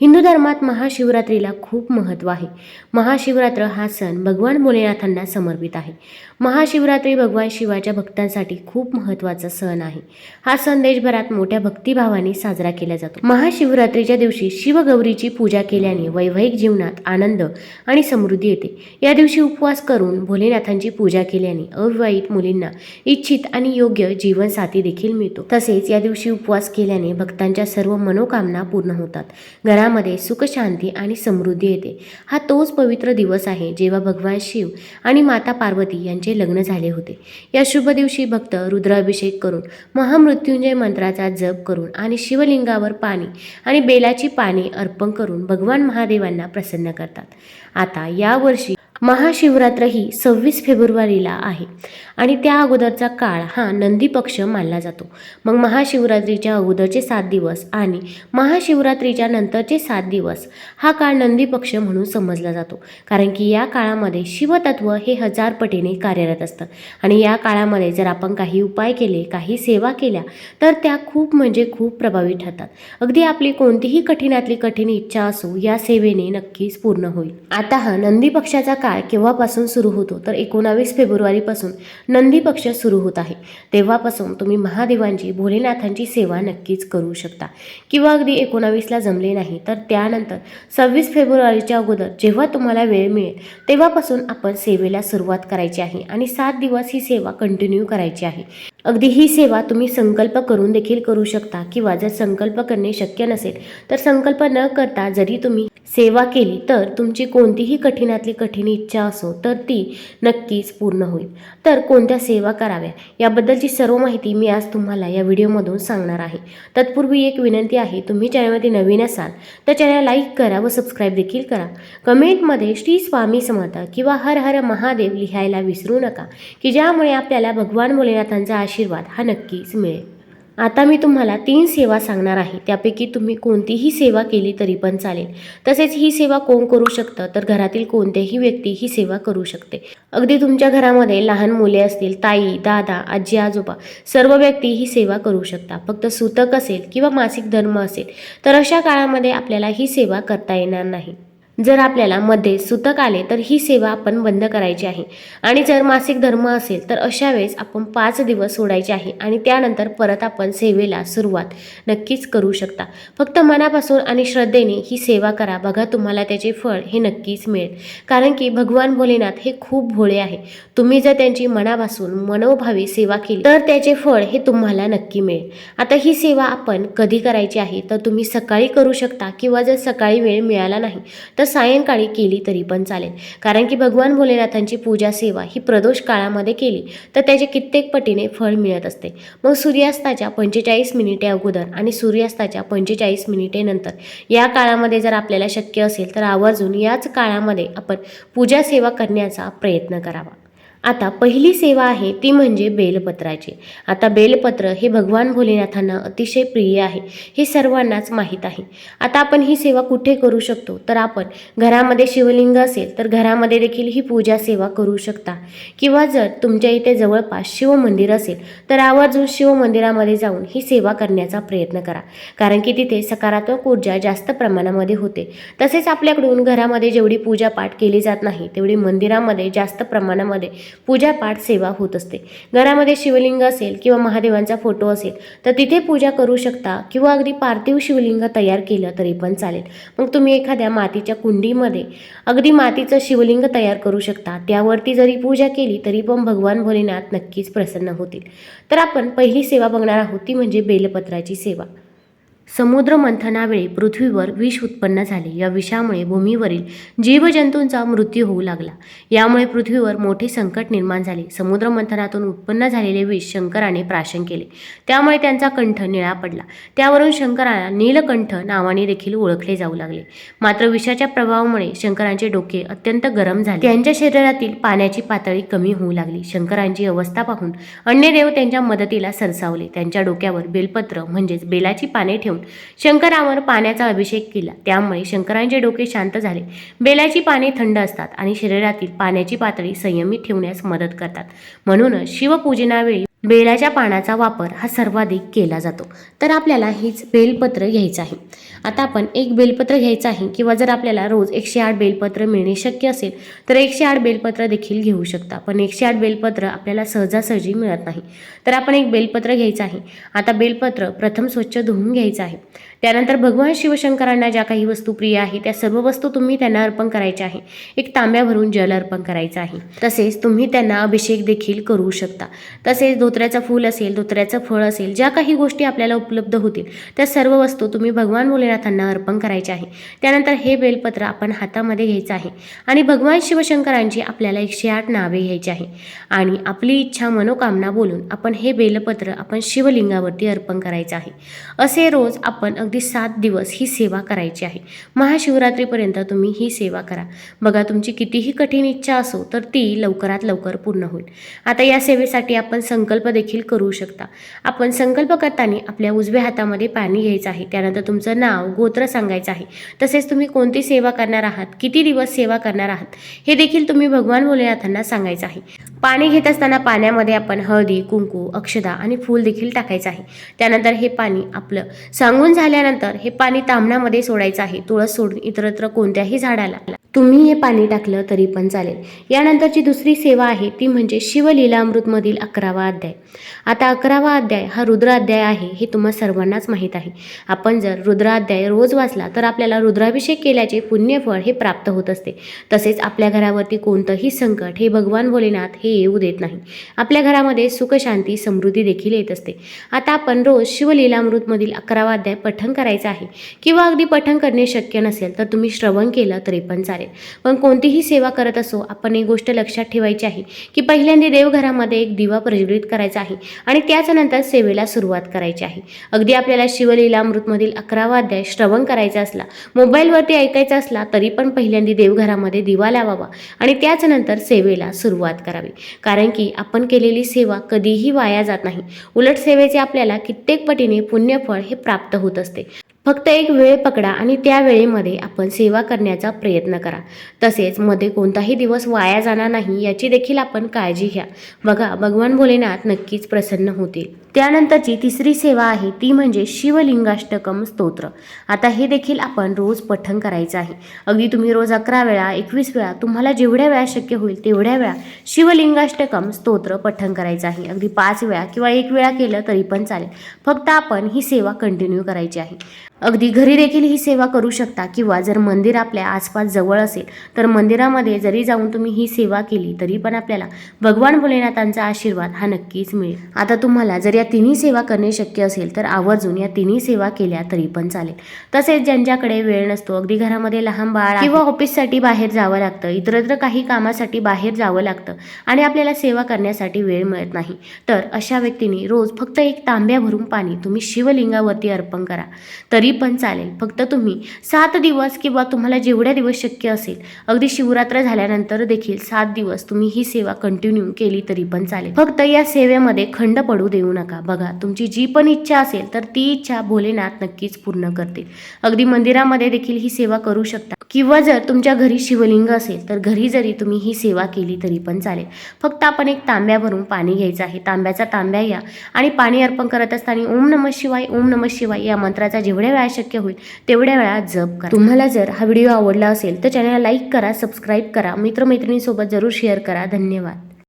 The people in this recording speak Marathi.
हिंदू धर्मात महाशिवरात्रीला खूप महत्त्व आहे. महाशिवरात्र हा सण भगवान भोलेनाथांना समर्पित आहे. महाशिवरात्री भगवान शिवाच्या भक्तांसाठी खूप महत्त्वाचा सण आहे. हा सण देशभरात मोठ्या भक्तिभावाने साजरा केला जातो. महाशिवरात्रीच्या दिवशी शिवगौरीची पूजा केल्याने वैवाहिक जीवनात आनंद आणि समृद्धी येते. या दिवशी उपवास करून भोलेनाथांची पूजा केल्याने अविवाहित मुलींना इच्छित आणि योग्य जीवनसाथी देखील मिळतो. तसेच या दिवशी उपवास केल्याने भक्तांच्या सर्व मनोकामना पूर्ण होतात. घरा घरामध्ये सुखशांती आणि समृद्धी येते. हा तोच पवित्र दिवस आहे जेव्हा भगवान शिव आणि माता पार्वती यांचे लग्न झाले होते. या शुभ दिवशी भक्त रुद्राभिषेक करून महामृत्युंजय मंत्राचा जप करून आणि शिवलिंगावर पाणी आणि बेलाची पाने अर्पण करून भगवान महादेवांना प्रसन्न करतात. आता यावर्षी महाशिवरात्र ही सव्वीस फेब्रुवारीला आहे. आणि त्या अगोदरचा काळ हा नंदी पक्ष मानला जातो. मग महाशिवरात्रीच्या अगोदरचे सात दिवस आणि महाशिवरात्रीच्या नंतरचे सात दिवस हा काळ नंदी पक्ष म्हणून समजला जातो. कारण की या काळामध्ये शिवतत्व हे हजार पटीने कार्यरत असतं. आणि या काळामध्ये जर आपण काही उपाय केले काही सेवा केल्या तर त्या खूप म्हणजे खूप प्रभावी ठरतात. अगदी आपली कोणतीही कठीणातली कठीण इच्छा असो या सेवेने नक्कीच पूर्ण होईल. आता हा नंदी पक्षाचा काळ केव्हापासून सुरू होतो? तर एकोणावीस फेब्रुवारीपासून नंदी पक्ष सुरू होत आहे. तेव्हापासून तुम्ही महादेवांची भोलेनाथांची सेवा नक्कीच करू शकता. किंवा अगदी एकोणावीसला जमले नाही तर त्यानंतर सव्वीस फेब्रुवारीच्या अगोदर जेव्हा तुम्हाला वेळ मिळेल तेव्हापासून आपण सेवेला सुरुवात करायची आहे आणि सात दिवस ही सेवा कंटिन्यू करायची आहे. अगदी ही सेवा तुम्ही संकल्प करून देखील करू शकता किंवा जर संकल्प करणे शक्य नसेल तर संकल्प न करता जरी तुम्ही सेवा केली तर तुमची कोणतीही कठीणातली कठीण इच्छा असो तर ती नक्कीच पूर्ण होईल. तर कोणत्या सेवा कराव्या? याबद्दलची सर्व माहिती मी आज तुम्हाला या व्हिडिओमधून सांगणार आहे. तत्पूर्वी एक विनंती आहे तुम्ही चॅनलमध्ये नवीन असाल तर चॅनल लाईक करा व सबस्क्राईब देखील करा. कमेंटमध्ये श्री स्वामी समर्थ किंवा हर हर महादेव लिहायला विसरू नका की ज्यामुळे आपल्याला भगवान भोलेनाथांचा आशीर्वाद हा नक्कीच मिळेल. आता मी तुम्हाला तीन सेवा सांगणार आहे. त्यापैकी तुम्ही कोणतीही सेवा केली तरी पण चालेल. तसेच ही सेवा कोण करू शकतं? तर घरातील कोणत्याही व्यक्ती ही सेवा करू शकते. अगदी तुमच्या घरामध्ये लहान मुले असतील ताई दादा आजी आजोबा सर्व व्यक्ती ही सेवा करू शकता. फक्त सूतक असेल किंवा मासिक धर्म असेल तर अशा काळामध्ये आपल्याला ही सेवा करता येणार नाही. जर आपल्याला मध्ये सुतक आले तर ही सेवा आपण बंद करायची आहे. आणि जर मासिक धर्म असेल तर अशा वेळेस आपण पाच दिवस सोडायचे आहे आणि त्यानंतर परत आपण सेवेला सुरुवात नक्कीच करू शकता. फक्त मनापासून आणि श्रद्धेने ही सेवा करा. बघा तुम्हाला त्याचे फळ हे नक्कीच मिळेल. कारण की भगवान भोलेनाथ हे खूप भोळे आहे. तुम्ही जर त्यांची मनापासून मनोभावी सेवा केली तर त्याचे फळ हे तुम्हाला नक्की मिळेल. आता ही सेवा आपण कधी करायची आहे तर तुम्ही सकाळी करू शकता किंवा जर सकाळी वेळ मिळाला नाही तर सायंकाळी केली तरी पण चालेल. कारण की भगवान भोलेनाथांची पूजा सेवा ही प्रदोष काळामध्ये केली तर त्याचे कित्येक पटीने फळ मिळत असते. मग सूर्यास्ताच्या पंचेचाळीस मिनिटे अगोदर आणि सूर्यास्ताच्या पंचेचाळीस मिनिटे नंतर या काळामध्ये जर आपल्याला शक्य असेल तर आवर्जून याच काळामध्ये आपण पूजा सेवा करण्याचा प्रयत्न करावा. आता पहिली सेवा आहे ती म्हणजे बेलपत्राची. आता बेलपत्र हे भगवान भोलेनाथांना अतिशय प्रिय आहे हे सर्वांनाच माहीत आहे. आता आपण ही सेवा कुठे करू शकतो? तर आपण घरामध्ये शिवलिंग असेल तर घरामध्ये देखील ही पूजा सेवा करू शकता. किंवा जर तुमच्या इथे जवळपास शिवमंदिर असेल तर आवर्जून शिव मंदिरामध्ये जाऊन ही सेवा करण्याचा प्रयत्न करा. कारण की तिथे सकारात्मक ऊर्जा जास्त प्रमाणामध्ये होते. तसेच आपल्याकडून घरामध्ये जेवढी पूजापाठ केली जात नाही तेवढी मंदिरामध्ये जास्त प्रमाणामध्ये पूजापाठ सेवा होत असते. घरामध्ये शिवलिंग असेल किंवा महादेवांचा फोटो असेल तर तिथे पूजा करू शकता किंवा अगदी पार्थिव शिवलिंग तयार केलं तरी पण चालेल. मग तुम्ही एखाद्या मातीच्या कुंडीमध्ये अगदी मातीचं शिवलिंग तयार करू शकता. त्यावरती जरी पूजा केली तरी पण भगवान भोलेनाथ नक्कीच प्रसन्न होतील. तर आपण पहिली सेवा बघणार आहोत ती म्हणजे बेलपत्राची सेवा. समुद्र मंथनावेळी पृथ्वीवर विष उत्पन्न झाले. या विषामुळे भूमीवरील जीवजंतूंचा मृत्यू होऊ लागला. यामुळे पृथ्वीवर मोठे संकट निर्माण झाले. समुद्र मंथनातून उत्पन्न झालेले विष शंकराने प्राशन केले. त्यामुळे त्यांचा कंठ निळा पडला. त्यावरून शंकराला नीलकंठ नावाने देखील ओळखले जाऊ लागले. मात्र विषाच्या प्रभावामुळे शंकरांचे डोके अत्यंत गरम झाले. त्यांच्या शरीरातील पाण्याची पातळी कमी होऊ लागली. शंकरांची अवस्था पाहून अन्य देव त्यांच्या मदतीला सरसावले. त्यांच्या डोक्यावर बेलपत्र म्हणजेच बेलाची पाने ठेवून शंकरावर पाण्याचा अभिषेक केला. त्यामुळे शंकरांचे डोके शांत झाले. बेलाची पाने थंड असतात आणि शरीरातील पाण्याची पातळी संयमित ठेवण्यास मदत करतात. म्हणूनच शिवपूजनावेळी बेलाच्या पानाचा वापर हा सर्वाधिक केला जातो. तर आपल्याला हेच बेलपत्र घ्यायचं आहे. आता आपण एक बेलपत्र घ्यायचं आहे किंवा जर आपल्याला रोज एकशे आठ बेलपत्र मिळणे शक्य असेल तर एकशे आठ बेलपत्र देखील घेऊ शकता. पण एकशे आठ बेलपत्र आपल्याला सहजासहजी मिळत नाही. तर आपण एक बेलपत्र घ्यायचं आहे. आता बेलपत्र प्रथम स्वच्छ धुवून घ्यायचं आहे. त्यानंतर भगवान शिवशंकरांना ज्या काही वस्तू प्रिय आहे त्या सर्व वस्तू तुम्ही त्यांना अर्पण करायच्या आहे. एक तांब्या भरून जल अर्पण करायचं आहे. तसेच तुम्ही त्यांना अभिषेक देखील करू शकता. तसेच धोत्र्याचं फूल असेल धोत्र्याचं फळ असेल ज्या काही गोष्टी आपल्याला उपलब्ध होतील त्या सर्व वस्तू तुम्ही भगवान भोलेनाथांना अर्पण करायच्या आहे. त्यानंतर हे बेलपत्र आपण हातामध्ये घ्यायचं आहे आणि भगवान शिवशंकरांची आपल्याला एकशे आठ नावे घ्यायची आहे. आणि आपली इच्छा मनोकामना बोलून आपण हे बेलपत्र आपण शिवलिंगावरती अर्पण करायचं आहे. असे रोज आपण अगदी सात दिवस ही सेवा करायची आहे. महाशिवरात्रीपर्यंत तुम्ही ही सेवा करा. बघा तुमची कितीही कठीण इच्छा असो तर ती लवकरात लवकर पूर्ण होईल. आता या सेवेसाठी आपण संकल्प देखील करू शकता. आपण संकल्प करताना आपल्या उजव्या हातामध्ये पाणी घ्यायचं आहे. त्यानंतर तुमचं नाव गोत्र सांगायचं आहे. तसेच तुम्ही कोणती सेवा करणार आहात? किती दिवस सेवा करणार आहात? हे देखील तुम्ही भगवान भोलेनाथांना सांगायचं आहे. पाणी घेत असताना पाण्यामध्ये आपण हळदी कुंकू अक्षदा आणि फूल देखील टाकायचं आहे. त्यानंतर हे पाणी आपलं सांगून झाल्यानंतर हे पाणी तांबणामध्ये सोडायचं आहे. तुळस सोडून इतरत्र कोणत्याही झाडाला. तुम्ही हे पाणी टाकलं तरी पण चालेल. यानंतरची दुसरी सेवा आहे ती म्हणजे शिवलीलामृतमधील अकरावा अध्याय. आता अकरावा अध्याय हा रुद्राध्याय आहे हे तुम्हा सर्वांनाच माहीत आहे. आपण जर रुद्राध्याय रोज वाचला तर आपल्याला रुद्राभिषेक केल्याचे पुण्यफळ हे प्राप्त होत असते. तसेच आपल्या घरावरती कोणतंही संकट हे भगवान भोलेनाथ हे येऊ देत नाही. आपल्या घरामध्ये सुखशांती समृद्धी देखील येत असते. आता आपण रोज शिवलीलामृतमधील अकरावा अध्याय पठण करायचा आहे. किंवा अगदी पठण करणे शक्य नसेल तर तुम्ही श्रवण केलं तरी पण चालेल. पण कोणतीही सेवा करत असो आपण एक गोष्ट लक्षात ठेवायची आहे की पहिल्यांदा देवघरामध्ये एक दिवा प्रज्वलित करायचा आहे आणि त्याच नंतर सेवेला सुरुवात करायची आहे. अगदी आपल्याला शिवलीलामृतमधील अकरावा अध्याय श्रवण करायचा असला मोबाईलवरती ऐकायचा असला तरी पण पहिल्यांदा देवघरामध्ये दिवा लावावा आणि त्याच नंतर सेवेला सुरुवात करावी. कारण की आपण केलेली सेवा कधीही वाया जात नाही. उलट सेवेचे आपल्याला कित्येक पटीने पुण्यफळ हे प्राप्त होत असते. फक्त एक वेळ पकडा आणि त्या वेळेमध्ये आपण सेवा करण्याचा प्रयत्न करा. तसेच मध्ये कोणताही दिवस वाया जाणार नाही याची देखील आपण काळजी घ्या. बघा भगवान भोलेनाथ नक्कीच प्रसन्न होतील. त्यानंतरची तिसरी सेवा आहे ती म्हणजे शिवलिंगाष्टकम स्तोत्र. आता हे देखील आपण रोज पठण करायचं आहे. अगदी तुम्ही रोज अकरा वेळा एकवीस वेळा तुम्हाला जेवढ्या वेळा शक्य होईल तेवढ्या वेळा शिवलिंगाष्टकम स्तोत्र पठण करायचं आहे. अगदी पाच वेळा किंवा एक वेळा केलं तरी पण चालेल. फक्त आपण ही सेवा कंटिन्यू करायची आहे. अगदी घरी देखील ही सेवा करू शकता किंवा जर मंदिर आपल्या आसपास जवळ असेल तर मंदिरामध्ये जरी जाऊन तुम्ही ही सेवा केली तरी पण आपल्याला भगवान भोलेनाथांचा आशीर्वाद हा नक्कीच मिळेल. आता तुम्हाला जर या तिन्ही सेवा करणे शक्य असेल तर आवर्जून या तिन्ही सेवा केल्या तरी पण चालेल. तसेच ज्यांच्याकडे वेळ नसतो अगदी घरामध्ये लहान बाळ किंवा ऑफिससाठी बाहेर जावं लागतं इतरत्र काही कामासाठी बाहेर जावं लागतं आणि आपल्याला सेवा करण्यासाठी वेळ मिळत नाही तर अशा व्यक्तींनी रोज फक्त एक तांब्या भरून पाणी तुम्ही शिवलिंगावरती अर्पण करा. तरी पण चालेल. फक्त तुम्ही सात दिवस किंवा तुम्हाला जेवढ्या दिवस शक्य असेल अगदी शिवरात्र झाल्यानंतर देखील सात दिवस तुम्ही ही सेवा कंटिन्यू केली तरी पण चालेल. फक्त या सेवेमध्ये खंड पडू देऊ नका. बघा तुमची जी पण इच्छा असेल तर ती इच्छा भोलेनाथ नक्कीच पूर्ण करतील. अगदी मंदिरामध्ये देखील ही सेवा करू शकता. किंवा जर तुमच्या घरी शिवलिंग असेल तर घरी जरी तुम्ही ही सेवा केली तरी पण चालेल. फक्त आपण एक तांब्या भरून पाणी घ्यायचं आहे. तांब्याचा तांब्या या आणि पाणी अर्पण करत असताना ओम नम शिवाय ओम नम शिवाय या मंत्राचा जेवढ्या वेळा शक्य होईल. तेवढ्या वेळा जप करा. तुम्हाला जर हा व्हिडिओ आवडला असेल तर चॅनलला लाईक करा सबस्क्राईब करा. मित्रमैत्रिणींसोबत जरूर शेअर करा. धन्यवाद.